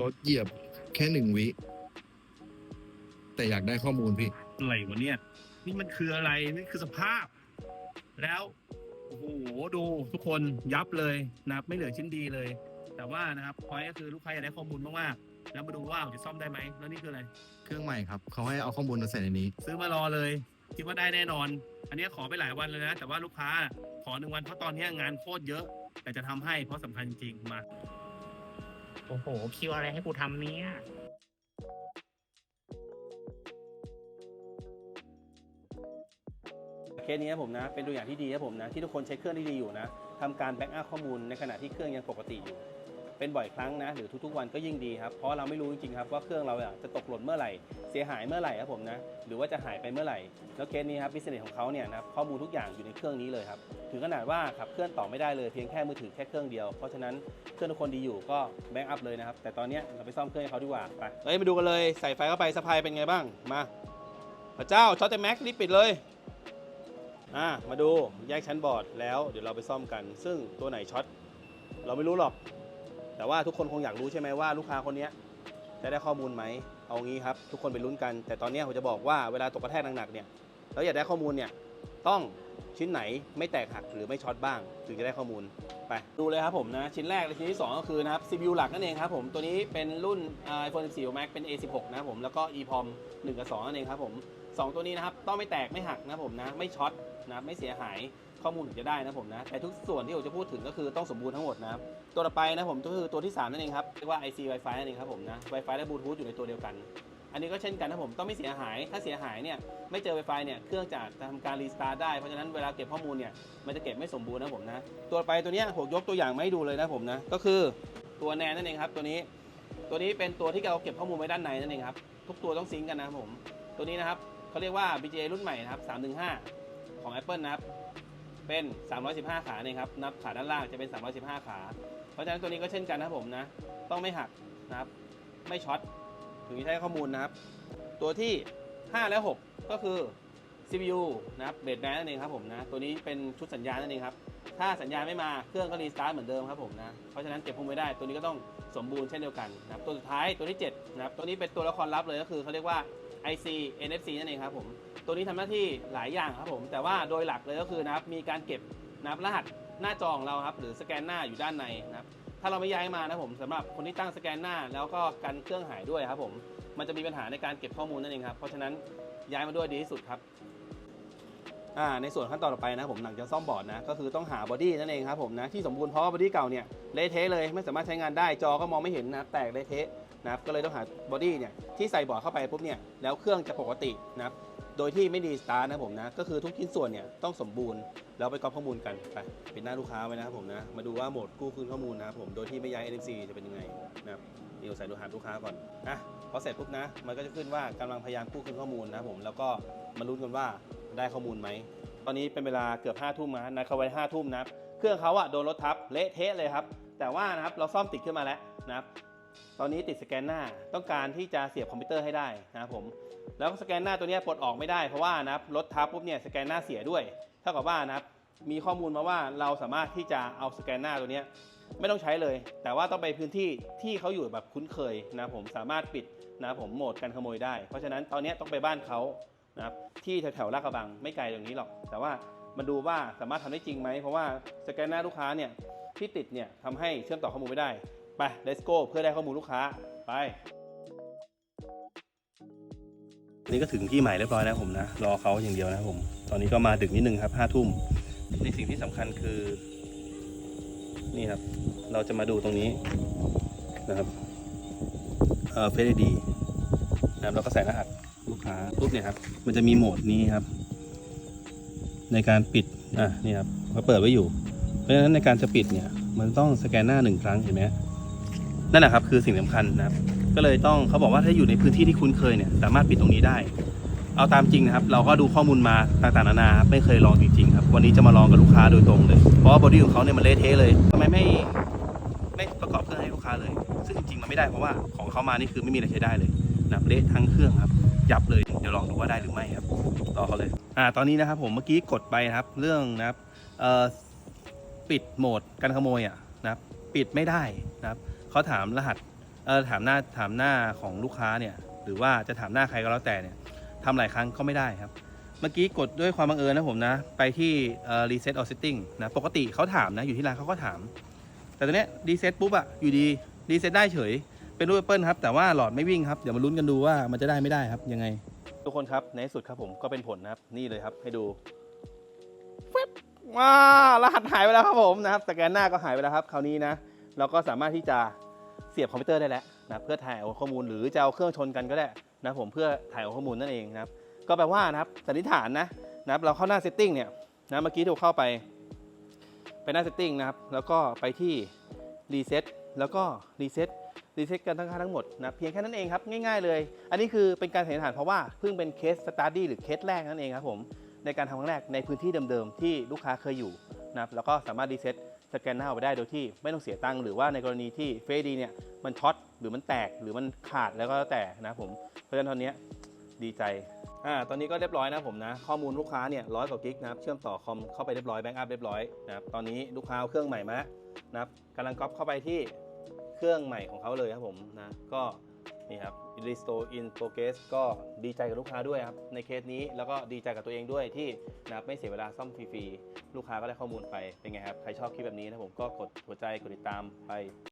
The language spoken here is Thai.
รถเหยียบแค่หนึ่งวิ แต่อยากได้ข้อมูลพี่ อะไรวะเนี่ย นี่มันคืออะไร นี่คือสภาพ แล้ว โอ้โห ดูทุกคนยับเลยนะครับ ไม่เหลือชิ้นดีเลย แต่ว่านะครับพอยก็คือลูกค้าอยากได้ข้อมูลมากๆแล้วมาดูว่าจะซ่อมได้ไหม แล้วนี่คืออะไร เครื่องใหม่ครับ เขาให้เอาข้อมูลมาใส่ในนี้ ซื้อมารอเลยคิดว่าได้แน่นอน อันนี้ขอไปหลายวันเลยนะ แต่ว่าลูกค้าขอหนึ่งวันเพราะตอนนี้งานโคตรเยอะ แต่จะทำให้เพราะสำคัญจริงๆมา โอ้โห คิวอะไรให้กูทำเนี่ย เคสนี้ครับผมนะ เป็นตัวอย่างที่ดีครับผมนะ ที่ทุกคนใช้เครื่องที่ดีอยู่นะทำการแบ็กอัพข้อมูลในขณะที่เครื่องยังปกติอยู่ เป็นบ่อยครั้งนะ หรือทุกๆวันก็ยิ่งดีครับ เพราะเราไม่รู้จริงๆครับว่าเครื่องเราจะตกหล่นเมื่อไหร่ เสียหายเมื่อไหร่ครับผมนะ หรือว่าจะหายไปเมื่อไหร่ แล้วเคสนี้ครับบิสเนสของเขาเนี่ยนะครับข้อมูลทุกอย่างอยู่ในเครื่องนี้เลยครับ ถึงขนาดว่าขับเคลื่อนต่อไม่ได้เลยเพียงแค่มือถือแค่เครื่องเดียว เพราะฉะนั้นเครื่องทุกคนดีอยู่ก็แบ็กอัพเลยนะครับ แต่ตอนนี้เราไปซ่อมเครื่องให้เขาดีกว่า ไปเฮ้ยมาดูกันเลย ใส่ไฟเข้าไปสะพายเป็นไงบ้าง มา พระเจ้าช็อตแต่แม็กรีบปิดเลยอ่ามาดูแยกชั้นบอร์ดแล้วเดี๋ยวเราไปซ่อมกัน ซึ่งตัวไหนช็อตเราไม่รู้หรอก แต่ว่าทุกคนคงอยากรู้ใช่ไหมว่าลูกค้าคนนี้จะได้ข้อมูลไหม เอางี้ครับ ทุกคนไปลุ้นกัน แต่ตอนนี้ผมจะบอกว่าเวลาตกกระแทกหนักๆเนี่ยแล้วอยากได้ข้อมูลเนี่ยต้องชิ้นไหนไม่แตกหักหรือไม่ช็อตบ้าง ถึงจะได้ข้อมูลไปดูเลยครับผมนะ ชิ้นแรกและชิ้นที่สองก็คือนะครับ CPU หลักนั่นเองครับผมตัวนี้เป็นรุ่น iPhone 14 Max เป็น A16 นะครับผมแล้วก็ EPROM 1 กับ 2 นั่นเองครับผม สองตัวนี้นะครับต้องไม่แตกไม่หักนะผมนะไม่ช็อตนะไม่เสียหายข้อมูลถึงจะได้นะผมนะแต่ทุกส่วนที่ผมจะพูดถึงก็คือต้องสมบูรณ์ทั้งหมดนะครับตัวต่อไปนะผมก็คือตัวที่ 3 นั่นเองครับเรียกว่า IC Wi-Fi นั่นเองครับผมนะ Wi-Fi และบลูทูธอยู่ในตัวเดียวกัน อันนี้ก็เช่นกันนะผมต้องไม่เสียหายถ้าเสียหายเนี่ยไม่เจอ Wi-Fi เนี่ยเครื่องจะทำการรีสตาร์ทได้เพราะฉะนั้นเวลาเก็บข้อมูลเนี่ยมันจะเก็บไม่สมบูรณ์นะผมนะตัวไปตัวนี้ยผมยกตัวอย่างมาให้ดูเลยนะผมนะก็คือตัวแนนนั่นเองครับตัวนี้ตัวนี้เป็นตัวที่เราเก็บข้อมูลไว้ด้านในนั่นเองครับทุกตัวต้องซิงก์กันนะครับผมตัวนี้นะครับ เขาเรียกว่า BGA รุ่นใหม่นะครับ 315 ของ Apple นะครับ เป็น 315 ขาเนี่ยครับ นับขาด้านล่างจะเป็น 315 ขา เพราะฉะนั้นตัวนี้ก็เช่นกันนะครับผมนะ ต้องไม่หักนะครับ ไม่ช็อต ถึงจะใช้ข้อมูลนะครับ ตัวที่ 5 และ 6 ก็คือ CPU นะครับ เบสแบนนั่นเองครับผมนะ ตัวนี้เป็นชุดสัญญาณนั่นเองครับ ถ้าสัญญาณไม่มา เครื่องก็รีสตาร์ทเหมือนเดิมครับผมนะ เพราะฉะนั้นเก็บข้อมูลไม่ได้ ตัวนี้ก็ต้องสมบูรณ์เช่นเดียวกันนะครับ ตัวสุดท้ายตัวที่7นะครับ ตัวนี้เป็นตัวละครลับเลยก็คือเขาเรียกว่า IC NFC นั่นเองครับผม ตัวนี้ทำหน้าที่หลายอย่างครับผม แต่ว่าโดยหลักเลยก็คือนะครับมีการเก็บนับรหัสหน้าจอของเราครับหรือสแกนหน้าอยู่ด้านในนะครับถ้าเราไม่ย้ายมานะผมสำหรับคนที่ตั้งสแกนหน้า แล้วก็กันเครื่องหายด้วยครับผมมันจะมีปัญหาในการเก็บข้อมูลนั่นเองครับเพราะฉะนั้นย้ายมาด้วยดีที่สุดครับในส่วนขั้นตอนต่อไปนะผมหลังจากซ่อมบอร์ดนะก็คือต้องหาบอดี้นั่นเองครับผมนะที่สมบูรณ์เพราะว่าบอดี้เก่าเนี่ยเละเทะเลยไม่สามารถใช้งานได้จอก็มองไม่เห็นนะแตกเละเทะ นะครับก็เลยต้องหาบอดี้เนี่ยที่ใส่บอร์ดเข้าไปปุ๊บเนี่ยแล้วเครื่องจะปกตินะครับโดยที่ไม่ดีสตาร์ทนะผมนะก็คือทุกชิ้นส่วนเนี่ยต้องสมบูรณ์แล้วไปก๊อปข้อมูลกันไปเปิดหน้าลูกค้าไว้นะครับผมนะมาดูว่าโหมดกู้คืนข้อมูลนะครับผมโดยที่ไม่ย้าย NFC จะเป็นยังไงนะครับเดี๋ยวใส่ดูหาลูกค้าก่อนนะพอเสร็จปุ๊บนะมันก็จะขึ้นว่ากำลังพยายามกู้คืนข้อมูลนะครับผมแล้วก็มาลุ้นกันว่าได้ข้อมูลไหมตอนนี้เป็นเวลาเกือบ5้าทุ่มนะนัดเขาไว้ห้าทุ่มนะเครื่องเขาอะโดนรถทับเละเทะเลยครับแต่ว่านะครับเราซ่อมติดขึ้นมาแล้วนะครับ ตอนนี้ติดสแกนหน้าต้องการที่จะเสียบคอมพิวเตอร์ให้ได้นะครับผมแล้วสแกนหน้าตัวนี้ปลดออกไม่ได้เพราะว่านะครับรถทับปุ๊บเนี่ยสแกนหน้าเสียด้วยเท่ากับว่านะครับมีข้อมูลมาว่าเราสามารถที่จะเอาสแกนหน้าตัวนี้ไม่ต้องใช้เลย แต่ว่าต้องไปพื้นที่ที่เขาอยู่แบบคุ้นเคยนะผมสามารถปิดนะผมโหมดการขโมยได้ เพราะฉะนั้นตอนนี้ต้องไปบ้านเขานะครับที่แถวๆลาดกระบังไม่ไกลตรงนี้หรอก แต่ว่ามาดูว่าสามารถทำได้จริงไหมเพราะว่าสแกนหน้าลูกค้าเนี่ยที่ติดเนี่ยทำให้เชื่อมต่อข้อมูลไม่ได้ ไป let's go เพื่อได้ข้อมูลลูกค้าไปนี่ก็ถึงที่หมายเรียบร้อยแล้วผมนะ รอเขาอย่างเดียวนะผม ตอนนี้ก็มาดึกนิดนึงครับห้าทุ่มในสิ่งที่สำคัญคือ นี่ครับ เราจะมาดูตรงนี้นะครับเอ่อเฟซดีนะครับแล้วก็ใส่รหัสลูกค้าปุ๊บเนี่ยครับ มันจะมีโหมดนี้ครับ ในการปิดอะนี่ครับเขาเปิดไว้อยู่ เพราะฉะนั้นในการจะปิดเนี่ย มันต้องสแกนหน้าหนึ่งครั้งเห็นไหม นั่นแหละครับคือสิ่งสำคัญนะครับ ก็เลยต้องเขาบอกว่าถ้าอยู่ในพื้นที่ที่คุ้นเคยเนี่ยสามารถปิดตรงนี้ได้ เอาตามจริงนะครับ เราก็ดูข้อมูลมาต่างๆนานาครับไม่เคยลองจริงๆครับวันนี้จะมาลองกับลูกค้าโดยตรงเลย เพราะว่าบอดี้ของเขาเนี่ยมันเละเทะเลยทำไมไม่ไม่ประกอบเครื่องให้ลูกค้าเลย ซึ่งจริงๆมันไม่ได้เพราะว่าของเขามานี่คือไม่มีอะไรใช้ได้เลยนะครับเละทั้งเครื่องครับยับเลยเดี๋ยวลองดูว่าได้หรือไม่ครับรอเขาเลยอ่าตอนนี้นะครับผมเมื่อกี้กดไปครับ เรื่องนะครับปิดโหมดการขโมยอะนะครับปิดไม่ได้นะครับ เขาถามรหัสเออถามหน้าถามหน้าของลูกค้าเนี่ยหรือว่าจะถามหน้าใครก็แล้วแต่เนี่ยทำหลายครั้งก็ไม่ได้ครับ เมื่อกี้กดด้วยความบังเอิญนะผมนะ ไปที่เอ่อ reset or setting นะปกติเขาถามนะอยู่ที่ร้านเขาก็ถาม แต่ตอนเนี้ย reset ปุ๊บอะอยู่ดี reset ได้เฉย เป็นรูป Apple ครับ แต่ว่าหลอดไม่วิ่งครับ เดี๋ยวมาลุ้นกันดูว่ามันจะได้ไม่ได้ครับ ยังไง ทุกคนครับ ในที่สุดครับผมก็เป็นผลนะครับ นี่เลยครับให้ดูฟึบว้ารหัสหายไปแล้วครับผมนะครับสแกนหน้าก็หายไปแล้วครับ คราวนี้นะ เราก็สามารถที่จะ เสียบคอมพิวเตอร์ได้แล้วนะเพื่อถ่ายเอาข้อมูลหรือจะเอาเครื่องชนกันก็ได้นะผมเพื่อถ่ายเอาข้อมูลนั่นเองนะครับก็แปลว่านะครับสันนิษฐานนะนะครับเราเข้าหน้า setting เนี่ยนะเมื่อกี้ที่เราเข้าไปไปหน้า setting นะครับแล้วก็ไปที่ reset แล้วก็ reset reset กันทั้งค่าทั้งหมดนะเพียงแค่นั้นเองครับง่ายๆเลย อันนี้คือเป็นการสันนิษฐานเพราะว่าเพิ่งเป็นเคส study หรือเคสแรกนั่นเองครับผมในการทำครั้งแรกในพื้นที่เดิมๆที่ลูกค้าเคยอยู่นะครับแล้วก็สามารถ reset สแกนหน้าออกไปได้โดยที่ไม่ต้องเสียตังค์หรือว่าในกรณีที่เฟซดีเนี่ยมันช็อตหรือมันแตกหรือมันขาดแล้วก็แล้วแต่นะผมเพราะฉะนั้นตอนนี้ดีใจอ่าตอนนี้ก็เรียบร้อยนะผมนะ ข้อมูลลูกค้าเนี่ยร้อยกว่ากิกนะครับเชื่อมต่อคอมเข้าไปเรียบร้อยแบ็กอัพเรียบร้อยนะครับตอนนี้ลูกค้าเอาเครื่องใหม่มานะครับกำลังก๊อปเข้าไปที่เครื่องใหม่ของเขาเลยครับผมนะก็ นี่ครับ restore in progress ก็ดีใจกับลูกค้าด้วยครับ ในเคสนี้แล้วก็ดีใจกับตัวเองด้วยที่นะไม่เสียเวลาซ่อมฟรีๆ ลูกค้าก็ได้ข้อมูลไป เป็นไงครับ ใครชอบคลิปแบบนี้นะผมก็กดหัวใจกดติดตามไป